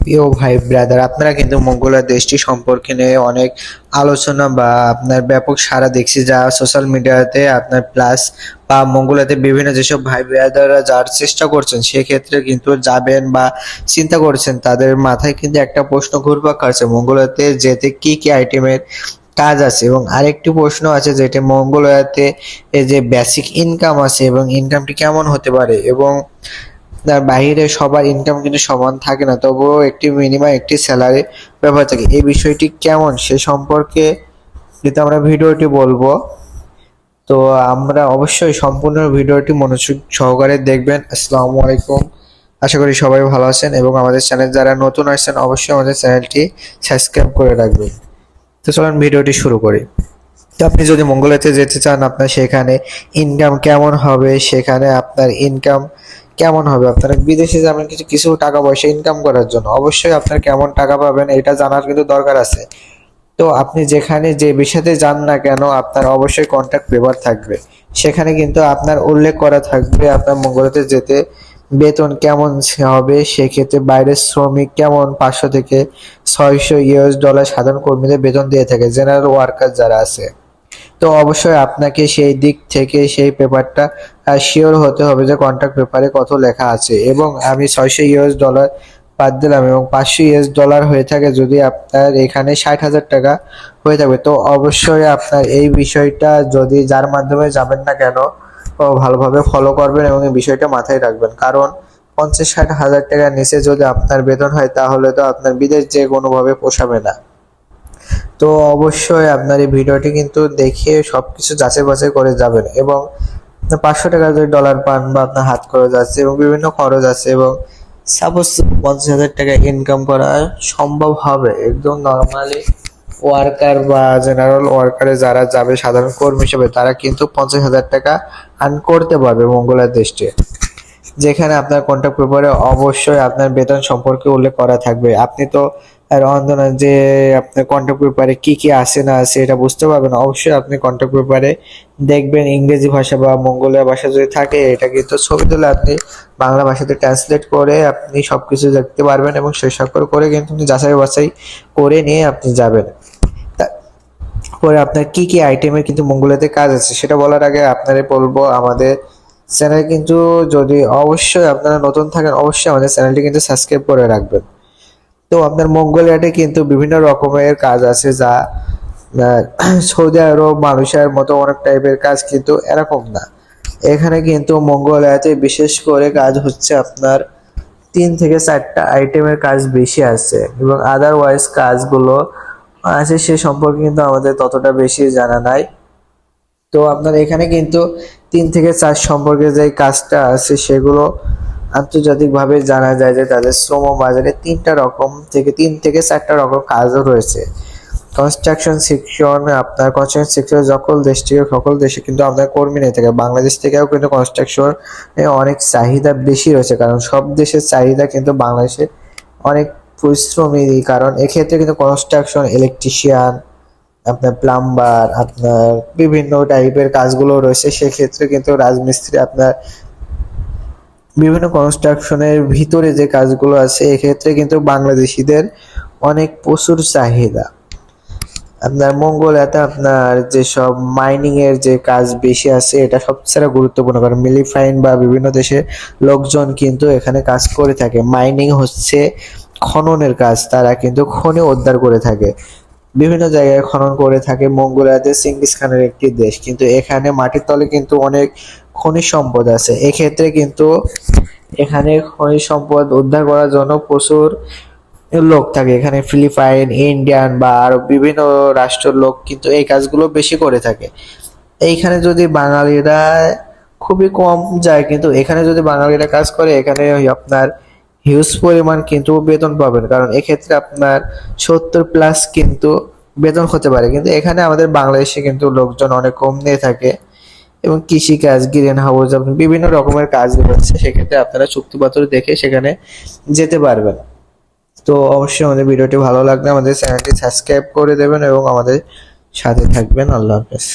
প্রিয় ভাই ব্রাদার আপনারা কিন্তু মঙ্গোলিয়া দেশটি সম্পর্কে নিয়ে অনেক আলোচনা বা আপনার ব্যাপক সারা দেখছি যা সোশ্যাল মিডিয়াতে আপনার প্লাস বা মঙ্গোলিয়াতে বিভিন্ন যেসব ভাই ব্রাদাররা যাওয়ার চেষ্টা করছেন, সেক্ষেত্রে কিন্তু যাবেন বা চিন্তা করছেন, তাদের মাথায় কিন্তু একটা প্রশ্ন ঘুরপাক খাচ্ছে, মঙ্গোলিয়াতে যেতে কি কি আইটেমের কাজ আছে? এবং আরেকটি প্রশ্ন আছে যেটা মঙ্গোলিয়াতে যে বেসিক ইনকাম আছে এবং ইনকামটি কেমন হতে পারে? এবং তার বাইরে সবার ইনকাম কিন্তু সমান থাকে না, তবুও একটি মিনিমাম একটি স্যালারি ব্যাপার থাকে। এই বিষয়টি কেমন সে সম্পর্কে কিন্তু আমরা ভিডিওটি বলব, তো আমরা অবশ্যই সম্পূর্ণ ভিডিওটি মনোযোগ সহকারে দেখবেন। আসসালামু আলাইকুম। আশা করি সবাই ভালো আছেন এবং আমাদের চ্যানেল যারা নতুন আসছেন অবশ্যই আমাদের চ্যানেলটি সাবস্ক্রাইব করে রাখবেন। তো চলুন ভিডিওটি শুরু করি। তো আপনি যদি মঙ্গলাতে যেতে চান, আপনার সেখানে ইনকাম কেমন হবে? সেখানে আপনার ইনকাম কেমন হবে? আপনারা বিদেশে যাবেন, কিছু কিছু টাকা পয়সা ইনকাম করার জন্য। অবশ্যই আপনার কেমন টাকা পাবেন এটা জানার কিন্তু দরকার আছে। তো আপনি যেখানে যে বিষয়তে যান না কেন, আপনার অবশ্যই কন্ট্যাক্ট পেপার থাকবে। সেখানে কিন্তু আপনার উল্লেখ করা থাকবে আপনার মঙ্গলতে যেতে বেতন কেমন হবে, সেক্ষেত্রে বাইরের শ্রমিক কেমন, পাঁচশো থেকে ছয়শো ইউএস ডলার সাধারণ কর্মীদের বেতন দিয়ে থাকে জেনারেল ওয়ার্কার যারা আছে। তো অবশ্যই আপনাকে সেই দিক থেকে সেই পেপারটা শিওর হতে হবে যে কন্ট্রাক্ট পেপারে কত লেখা আছে। এবং আমি ছয়শো ইউএস ডলার বাদ দিলাম এবং পাঁচশো ইউএস ডলার হয়ে থাকে যদি আপনার এখানে ষাট হাজার টাকা হয়ে থাকবে তো অবশ্যই আপনার এই বিষয়টা যদি যার মাধ্যমে যাবেন না কেন ভালোভাবে ফলো করবেন এবং এই বিষয়টা মাথায় রাখবেন। কারণ পঞ্চাশ ষাট হাজার টাকার নিচে যদি আপনার বেতন হয়, তাহলে তো আপনার বিদেশ যে কোনোভাবে পোষাবে না। তো অবশ্যই আপনার এই ভিডিওটি কিন্তু দেখে সবকিছু যাচাই বাছাই করে যাবেন এবং পাঁচশো টাকা যদি ডলার পান বা আপনার হাত খরচ আছে এবং বিভিন্ন খরচ আছে এবং সাপোজ পঞ্চাশ হাজার টাকা ইনকাম করা সম্ভব হবে। একদম নর্মালি ওয়ার্কার বা জেনারেল ওয়ার্কারে যারা যাবে, সাধারণ কর্মী হিসেবে, তারা কিন্তু পঞ্চাশ হাজার টাকা আর্ন করতে পারবে মঙ্গলার দেশটি যেখানে আপনার কন্ট্যাক্ট পেপারে অবশ্যই আপনার বেতন সম্পর্কে উল্লেখ করা থাকবে। আপনি তো রন্ধনা যে আপনার কন্ট্যাক্ট পেপারে কি কি আছে না আছে এটা বুঝতে পারবেন। অবশ্যই আপনি কন্ট্যাক্ট পেপারে দেখবেন ইংরেজি ভাষা বা মঙ্গোলিয়া ভাষা যদি থাকে, এটা কিন্তু ছবি তুলে আপনি বাংলা ভাষাতে ট্রান্সলেট করে আপনি সব কিছু দেখতে পারবেন এবং সেই স্বাক্ষর করে কিন্তু আপনি যাচাই বাছাই করে নিয়ে আপনি যাবেন। পরে আপনার কি কি আইটেমের কিন্তু মঙ্গোলিয়াতে কাজ আছে সেটা বলার আগে আপনারে বলব, আমাদের চ্যানেল কিন্তু যদি অবশ্যই আপনারা নতুন থাকেন, অবশ্যই আমাদের চ্যানেলটি কিন্তু সাবস্ক্রাইব করে রাখবেন। তো আপনার মঙ্গোলিয়াতে কিন্তু বিভিন্ন রকমের কাজ আছে যা সৌদি আরব, মালয়েশিয়ার মতো অনেক টাইপের কাজ কিন্তু এরকম না। এখানে কিন্তু মঙ্গোলিয়াতে বিশেষ করে কাজ হচ্ছে আপনার তিন থেকে চারটা আইটেমের কাজ বেশি আছে এবং আদারওয়াইজ কাজগুলো আছে সে সম্পর্কে কিন্তু আমাদের ততটা বেশি জানা নাই। তো আপনার এখানে কিন্তু তিন থেকে চার সম্পর্কে যে কাজটা আছে সেগুলো আন্তর্জাতিকভাবে জানা যায় যে তাদের শ্রম বাজারে তিনটা রকম থেকে তিন থেকে চারটা রকম কাজও রয়েছে। কনস্ট্রাকশন সেকশন আপনার কনস্ট্রাকশন সেকশন সকল দেশ থেকে, সকল দেশে কিন্তু আপনার কর্মী নিয়ে থাকে। বাংলাদেশ থেকেও কিন্তু কনস্ট্রাকশন অনেক চাহিদা বেশি রয়েছে, কারণ সব দেশের চাহিদা কিন্তু বাংলাদেশে অনেক পরিশ্রমী কারণ এক্ষেত্রে কিন্তু কনস্ট্রাকশন ইলেকট্রিশিয়ান আপনার প্লাম্বার আপনার বিভিন্ন টাইপের কাজগুলো রয়েছে। সেক্ষেত্রে কিন্তু রাজমিস্ত্রি আপনার বিভিন্ন কনস্ট্রাকশনের ভিতরে যে কাজগুলো আছে, এক্ষেত্রে কিন্তু বাংলাদেশিদের অনেক প্রচুর চাহিদা। আপনার মঙ্গোলিয়াতে আপনার যেসব মাইনিং এর যে কাজ বেশি আছে, এটা সবচেয়ে গুরুত্বপূর্ণ, কারণ মিলিফাইন বা বিভিন্ন দেশের লোকজন কিন্তু এখানে কাজ করে থাকে। মাইনিং হচ্ছে খননের কাজ, তারা কিন্তু খনি উদ্ধার করে থাকে। বিভিন্ন জায়গায় খনন করে থাকে। মঙ্গোলিয়াতে সিঙ্গিস খানের একটি দেশ, কিন্তু এখানে মাটির তলে কিন্তু অনেক খনিজ সম্পদ আছে। এক্ষেত্রে কিন্তু এখানে খনিজ সম্পদ উদ্ধার করার জন্য প্রচুর লোক থাকে। এখানে ফিলিপাইন, ইন্ডিয়ান বা আরও বিভিন্ন রাষ্ট্রের লোক কিন্তু এই কাজগুলো বেশি করে থাকে। এইখানে যদি বাঙালিরা খুবই কম যায় কিন্তু এখানে যদি বাঙালিরা কাজ করে, এখানে আপনার হিউজ পরিমাণ কিন্তু বেতন পাবেন। কারণ এক্ষেত্রে আপনার সত্তর প্লাস কিন্তু বেতন হতে পারে। কিন্তু এখানে আমাদের বাংলাদেশে কিন্তু লোকজন অনেক কম নিয়ে থাকে। এবং কৃষিকাজ গ্রিন হাউস আপনি বিভিন্ন রকমের কাজ রয়েছে, সেক্ষেত্রে আপনারা চুক্তিপত্র দেখে সেখানে যেতে পারবেন। তো অবশ্যই আমাদের ভিডিওটি ভালো লাগলে আমাদের চ্যানেলটি সাবস্ক্রাইব করে দেবেন এবং আমাদের সাথে থাকবেন। আল্লাহ হাফেজ।